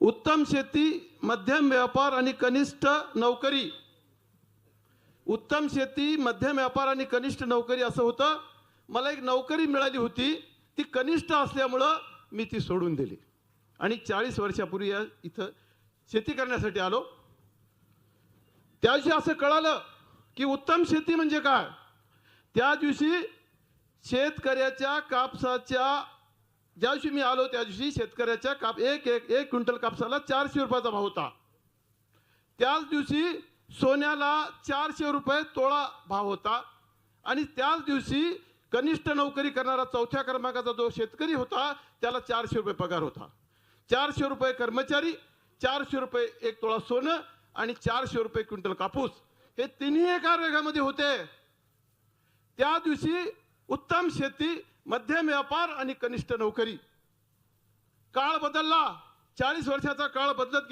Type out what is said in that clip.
उत्तम शेती मध्यम व्यापार आणि कनिष्ठ नोकरी. उत्तम शेती मध्यम व्यापार आणि कनिष्ठ नोकरी असं होतं. मला एक नोकरी मिळाली होती. ती कनिष्ठ असल्यामुळं मी ती सोडून दिली. आणि चाळीस वर्षापूर्वी या इथं शेती करण्यासाठी आलो. त्या दिवशी असं कळालं की उत्तम शेती म्हणजे काय? त्या दिवशी शेतकऱ्याच्या कापसाच्या ज्या दिवशी मी आलो त्या दिवशी शेतकऱ्याच्या काप एक एक एक क्विंटल कापसाला चारशे रुपयाचा भाव होता. त्याच दिवशी सोन्याला चारशे रुपये तोळा भाव होता. आणि त्याच दिवशी कनिष्ठ नोकरी करणारा चौथ्या क्रमांकाचा जो शेतकरी होता त्याला चारशे रुपये पगार होता. चारशे रुपये कर्मचारी चारशे रुपये एक तोळा सोनं आणि चारशे रुपये क्विंटल कापूस. हे तिन्ही एका रेगामध्ये होते. त्या दिवशी उत्तम शेती मध्यम व्यापार आणि कनिष्ठ नोकरी. काळ बदलला. चाळीस वर्षाचा काळ बदलत गेला.